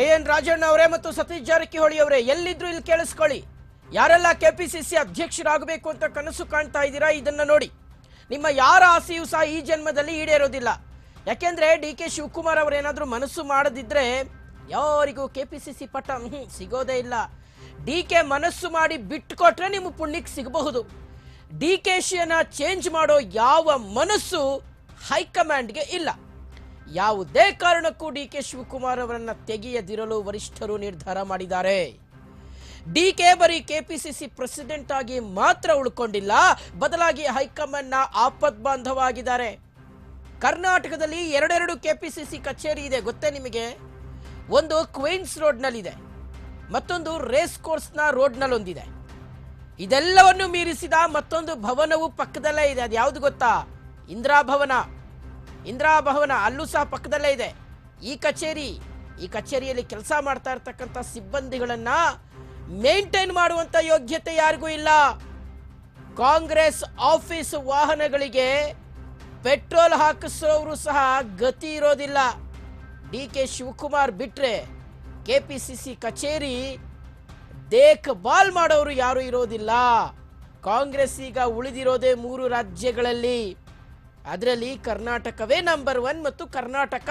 K N Rajanna ಅವರೇ ಮತ್ತು ಸತೀಶ್ ಜಾರಕಿಹೊಳಿ ಅವರೇ ಎಲ್ಲಿದ್ರು ಇಲ್ಲಿ ಕೇಳಿಸ್ಕೊಳ್ಳಿ. ಯಾರೆಲ್ಲ ಕೆಪಿಸಿಸಿ ಅಧ್ಯಕ್ಷರಾಗಬೇಕು ಅಂತ ಕನಸು ಕಾಣ್ತಾ ಇದ್ದೀರಾ? ಇದನ್ನ ನೋಡಿ. ನಿಮ್ಮ ಯಾರ ಆಸೆಯೂ ಸಹ ಈ ಜನ್ಮದಲ್ಲಿ ಈಡೇರೋದಿಲ್ಲ. ಯಾಕೆಂದ್ರೆ ಡಿ ಕೆ ಶಿವಕುಮಾರ್ ಅವರು ಏನಾದರೂ ಮನಸ್ಸು ಮಾಡದಿದ್ರೆ ಯಾರಿಗೂ ಸಿ ಪಟ್ಟ ಹ್ಮ್, ಸಿಗೋದೇ ಇಲ್ಲ. ಡಿ ಕೆ ಮನಸ್ಸು ಮಾಡಿ ಬಿಟ್ಟುಕೊಟ್ರೆ ನಿಮ್ಮ ಪುಣ್ಯಕ್ಕೆ ಸಿಗಬಹುದು. ಡಿ ಕೆ ಶಿಯನ್ನ ಚೇಂಜ್ ಮಾಡೋ ಯಾವ ಮನಸ್ಸು ಹೈಕಮಾಂಡ್ಗೆ ಇಲ್ಲ. ಯಾವುದೇ ಕಾರಣಕ್ಕೂ ಡಿ ಕೆ ಶಿವಕುಮಾರ್ ಅವರನ್ನು ತೆಗೆಯದಿರಲು ವರಿಷ್ಠರು ನಿರ್ಧಾರ ಮಾಡಿದ್ದಾರೆ. ಡಿ ಕೆ ಬರೀ ಕೆಪಿಸಿಸಿ ಪ್ರೆಸಿಡೆಂಟ್ ಆಗಿ ಮಾತ್ರ ಉಳ್ಕೊಂಡಿಲ್ಲ, ಬದಲಾಗಿ ಹೈಕಮಾಂಡ್ನ ಆಪದ್ ಬಾಂಧವಾಗಿದ್ದಾರೆ ಕರ್ನಾಟಕದಲ್ಲಿ ಎರಡೆರಡು ಕೆಪಿಸಿಸಿ ಕಚೇರಿ ಇದೆ, ಗೊತ್ತೇ ನಿಮಗೆ? ಒಂದು ಕ್ವೀನ್ಸ್ ರೋಡ್ನಲ್ಲಿದೆ, ಮತ್ತೊಂದು ರೇಸ್ ಕೋರ್ಸ್ನ ರೋಡ್ನಲ್ಲೊಂದಿದೆ. ಇದೆಲ್ಲವನ್ನು ಮೀರಿಸಿದ ಮತ್ತೊಂದು ಭವನವು ಪಕ್ಕದಲ್ಲೇ ಇದೆ ಅದು ಯಾವುದು ಗೊತ್ತಾ? ಇಂದಿರಾ ಭವನ. ಇಂದಿರಾ ಭವನ ಅಲ್ಲೂ ಸಹ ಪಕ್ಕದಲ್ಲೇ ಇದೆ. ಈ ಕಚೇರಿ, ಈ ಕಚೇರಿಯಲ್ಲಿ ಕೆಲಸ ಮಾಡ್ತಾ ಇರ್ತಕ್ಕಂಥ ಸಿಬ್ಬಂದಿಗಳನ್ನ ಮೇಂಟೈನ್ ಮಾಡುವಂತ ಯೋಗ್ಯತೆ ಯಾರಿಗೂ ಇಲ್ಲ. ಕಾಂಗ್ರೆಸ್ ಆಫೀಸ್ ವಾಹನಗಳಿಗೆ ಪೆಟ್ರೋಲ್ ಹಾಕಿಸೋರು ಸಹ ಗತಿ ಇರೋದಿಲ್ಲ. ಡಿ ಕೆ ಶಿವಕುಮಾರ್ ಬಿಟ್ರೆ ಸಿ ಕಚೇರಿ ದೇಖ್ ಬಾಲ್ ಮಾಡೋರು ಯಾರು ಇರೋದಿಲ್ಲ. ಕಾಂಗ್ರೆಸ್ ಈಗ ಉಳಿದಿರೋದೇ ಮೂರು ರಾಜ್ಯಗಳಲ್ಲಿ. ಅದರಲ್ಲಿ ಕರ್ನಾಟಕವೇ ನಂಬರ್ ಒನ್ ಮತ್ತು ಕರ್ನಾಟಕ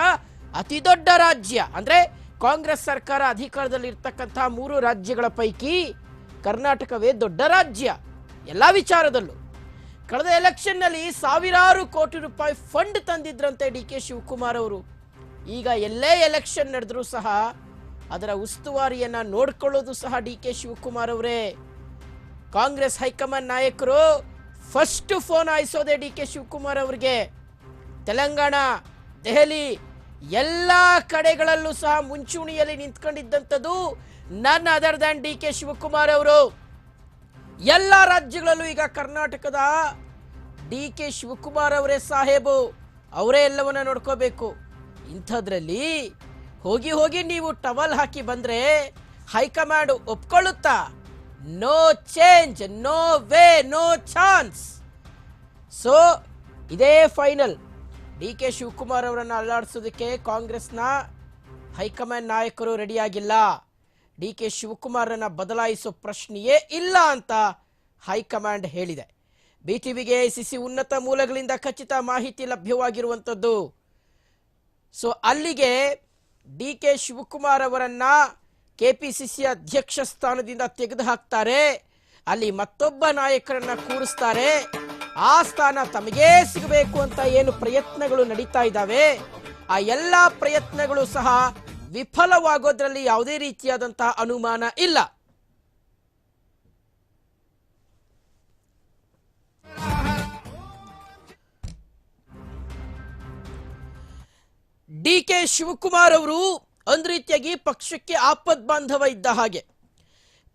ಅತಿ ದೊಡ್ಡ ರಾಜ್ಯ. ಅಂದ್ರೆ ಕಾಂಗ್ರೆಸ್ ಸರ್ಕಾರ ಅಧಿಕಾರದಲ್ಲಿ ಇರ್ತಕ್ಕಂಥ ಮೂರು ರಾಜ್ಯಗಳ ಪೈಕಿ ಕರ್ನಾಟಕವೇ ದೊಡ್ಡ ರಾಜ್ಯ. ಎಲ್ಲ ವಿಚಾರದಲ್ಲೂ. ಕಳೆದ ಎಲೆಕ್ಷನ್ನಲ್ಲಿ ಸಾವಿರಾರು ಕೋಟಿ ರೂಪಾಯಿ ಫಂಡ್ ತಂದಿದ್ರಂತೆ ಡಿ ಕೆ ಶಿವಕುಮಾರ್ ಅವರು. ಈಗ ಎಲ್ಲೇ ಎಲೆಕ್ಷನ್ ನಡೆದರೂ ಸಹ ಅದರ ಉಸ್ತುವಾರಿಯನ್ನು ನೋಡ್ಕೊಳ್ಳೋದು ಸಹ ಡಿ ಕೆ ಶಿವಕುಮಾರ್ ಅವರೇ. ಕಾಂಗ್ರೆಸ್ ಹೈಕಮಾಂಡ್ ನಾಯಕರು ಫಸ್ಟ್ ಫೋನ್ ಆಯಿಸೋದೆ ಡಿ ಕೆ ಶಿವಕುಮಾರ್ ಅವರಿಗೆ. ತೆಲಂಗಾಣ, ದೆಹಲಿ ಎಲ್ಲ ಕಡೆಗಳಲ್ಲೂ ಸಹ ಮುಂಚೂಣಿಯಲ್ಲಿ ನಿಂತ್ಕೊಂಡಿದ್ದಂಥದ್ದು ನನ್ನ other than D K Shivakumar ಅವರು. ಎಲ್ಲ ರಾಜ್ಯಗಳಲ್ಲೂ ಈಗ ಕರ್ನಾಟಕದ ಡಿ ಕೆ ಶಿವಕುಮಾರ್ ಅವರೇ ಸಾಹೇಬು, ಅವರೇ ಎಲ್ಲವನ್ನ ನೋಡ್ಕೋಬೇಕು. ಇಂಥದ್ರಲ್ಲಿ ಹೋಗಿ ಹೋಗಿ ನೀವು ಟವಲ್ ಹಾಕಿ ಬಂದ್ರೆ ಹೈಕಮಾಂಡ್ ಒಪ್ಕೊಳ್ಳುತ್ತಾ? No change no way no chance so ಇದೇ ಫೈನಲ್ ಡಿ ಕೆ ಶಿವಕುಮಾರ್ ಅವರನ್ನು ಅಲ್ಲಾಡಿಸೋದಕ್ಕೆ ಕಾಂಗ್ರೆಸ್ನ ಹೈಕಮಾಂಡ್ ನಾಯಕರು ರೆಡಿಯಾಗಿಲ್ಲ. ಡಿ ಕೆ ಶಿವಕುಮಾರನ್ನು ಬದಲಾಯಿಸೋ ಪ್ರಶ್ನೆಯೇ ಇಲ್ಲ ಅಂತ ಹೈಕಮಾಂಡ್ ಹೇಳಿದೆ. ಬಿ ಟಿ ವಿಗೆ ಸಿಸಿ ಉನ್ನತ ಮೂಲಗಳಿಂದ ಖಚಿತ ಮಾಹಿತಿ ಲಭ್ಯವಾಗಿರುವಂಥದ್ದು. ಸೊ ಅಲ್ಲಿಗೆ ಡಿ ಕೆ ಶಿವಕುಮಾರ್ ಅವರನ್ನ ಕೆಪಿಸಿಸಿ ಅಧ್ಯಕ್ಷ ಸ್ಥಾನದಿಂದ ತೆಗೆದು ಹಾಕ್ತಾರೆ ಅಲ್ಲಿ ಮತ್ತೊಬ್ಬ ನಾಯಕರನ್ನ ಕೂರಿಸ್ತಾರೆ. ಆ ಸ್ಥಾನ ತಮಗೇ ಸಿಗಬೇಕು ಅಂತ ಏನು ಪ್ರಯತ್ನಗಳು ನಡೀತಾ ಇದ್ದಾವೆ. ಆ ಎಲ್ಲ ಪ್ರಯತ್ನಗಳು ಸಹ ವಿಫಲವಾಗೋದ್ರಲ್ಲಿ ಯಾವುದೇ ರೀತಿಯಾದಂತಹ ಅನುಮಾನ ಇಲ್ಲ. ಡಿ ಕೆ ಶಿವಕುಮಾರ್ ಅವರು ಒಂದ್ ರೀತಿಯಾಗಿ ಪಕ್ಷಕ್ಕೆ ಆಪದ್ ಬಾಂಧವ ಇದ್ದ ಹಾಗೆ.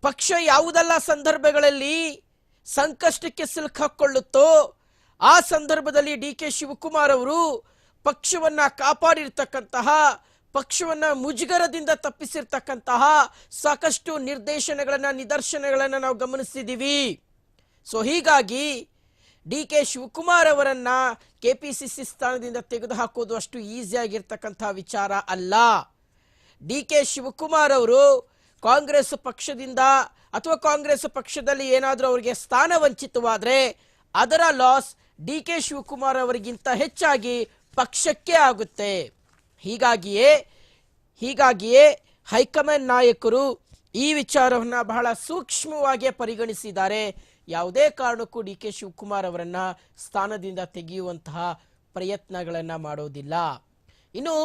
ಪಕ್ಷ ಯಾವುದೆಲ್ಲ ಸಂದರ್ಭಗಳಲ್ಲಿ ಸಂಕಷ್ಟಕ್ಕೆ ಸಿಲುಕಾಕೊಳ್ಳುತ್ತೋ ಆ ಸಂದರ್ಭದಲ್ಲಿ ಡಿ ಕೆ ಶಿವಕುಮಾರ್ ಅವರು ಪಕ್ಷವನ್ನ ಕಾಪಾಡಿರ್ತಕ್ಕಂತಹ, ಪಕ್ಷವನ್ನ ಮುಜುಗರದಿಂದ ತಪ್ಪಿಸಿರ್ತಕ್ಕಂತಹ ಸಾಕಷ್ಟು ನಿರ್ದೇಶನಗಳನ್ನು, ನಿದರ್ಶನಗಳನ್ನು ನಾವು ಗಮನಿಸಿದ್ದೀವಿ ಸೊ ಹೀಗಾಗಿ ಡಿ ಕೆ ಶಿವಕುಮಾರ್ ಅವರನ್ನ ಕೆಪಿಸಿಸಿ ಸ್ಥಾನದಿಂದ ತೆಗೆದುಹಾಕೋದು ಅಷ್ಟು ಈಸಿಯಾಗಿರ್ತಕ್ಕಂಥ ವಿಚಾರ ಅಲ್ಲ. ಡಿ ಕೆ ಶಿವಕುಮಾರ್ ಅವರು ಕಾಂಗ್ರೆಸ್ ಪಕ್ಷದಿಂದ ಅಥವಾ ಕಾಂಗ್ರೆಸ್ ಪಕ್ಷದಲ್ಲಿ ಏನಾದರೂ ಅವರಿಗೆ ಸ್ಥಾನ ವಂಚಿತವಾದರೆ ಅದರ ಲಾಸ್ ಡಿ ಕೆ ಶಿವಕುಮಾರ್ ಅವರಿಗಿಂತ ಹೆಚ್ಚಾಗಿ ಪಕ್ಷಕ್ಕೆ ಆಗುತ್ತೆ. ಹೀಗಾಗಿಯೇ ಹೀಗಾಗಿಯೇ ಹೈಕಮಾಂಡ್ ನಾಯಕರು ಈ ವಿಚಾರವನ್ನು ಬಹಳ ಸೂಕ್ಷ್ಮವಾಗಿ ಪರಿಗಣಿಸಿದ್ದಾರೆ. ಯಾವುದೇ ಕಾರಣಕ್ಕೂ ಡಿ ಕೆ ಶಿವಕುಮಾರ್ ಅವರನ್ನು ಸ್ಥಾನದಿಂದ ತೆಗೆಯುವಂತಹ ಪ್ರಯತ್ನಗಳನ್ನು ಮಾಡೋದಿಲ್ಲ. ಇನ್ನು